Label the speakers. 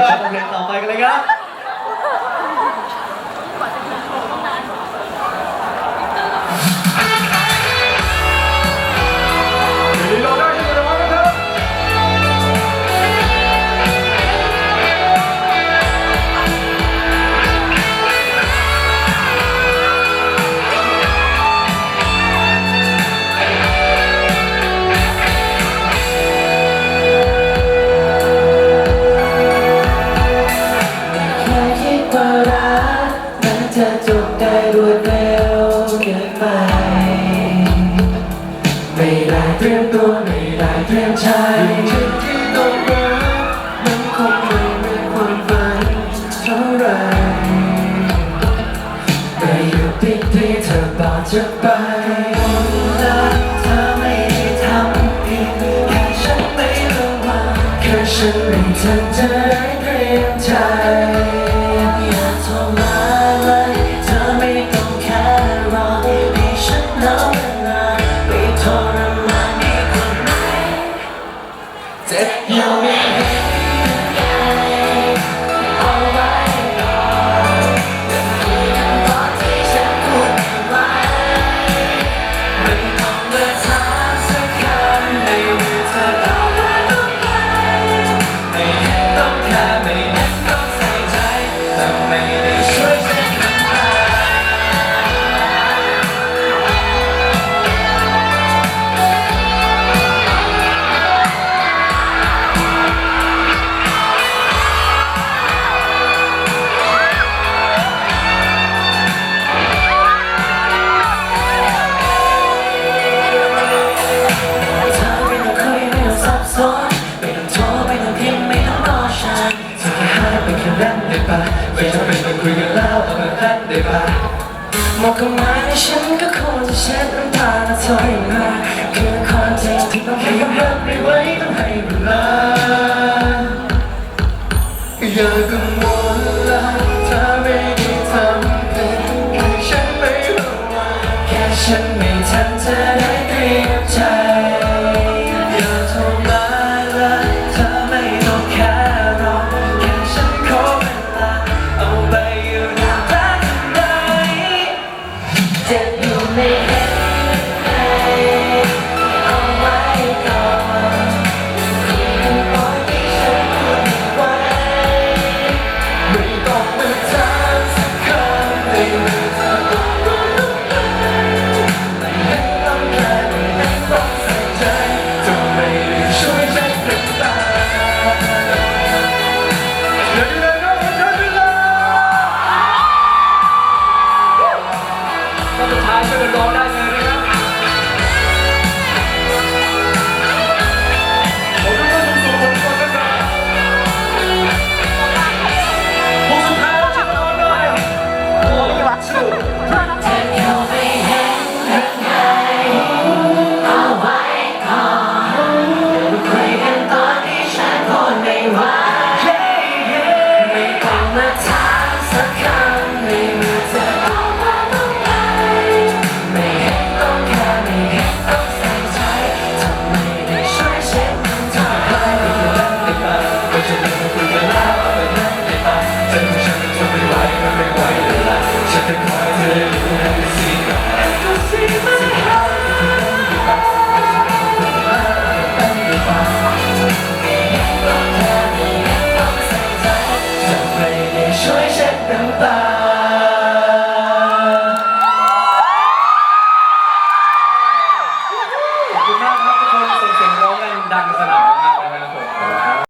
Speaker 1: บทเพลงต่อไปกันเลยครับ
Speaker 2: ว่า
Speaker 3: รักนั้นจะจบได้รวดเร็วเกินไป ไม่ได้เตรียมตัวไม่ได้เตรียมใจจุดที่ต้องรักนั้นคงไม่เหมือนความฝันเท่าไรแต่อยู่ที่ที่เธอบอกจะไปฉันไม่ทันใจ เลยเธอไม่ต้องแค่รอให้ฉันนอนนานไปทรมานดีไหมจ็ยาวไม่ ปไม่จำเป็นต้องคุยกันแล้วเอาแบบนั้นได้ปะมองเข้ามาในฉันก็คงจะเช็ดน้ำตาและถอยมาคือคอนเทนต์ที่ต้องให้กำลังไม่ไว้ต้องให้เวลาอย่ากังวลละถ้าไม่ได้ทำเป็นคือฉันไม่รู้ว่า
Speaker 2: แค่
Speaker 3: ฉันไม่
Speaker 1: cantar.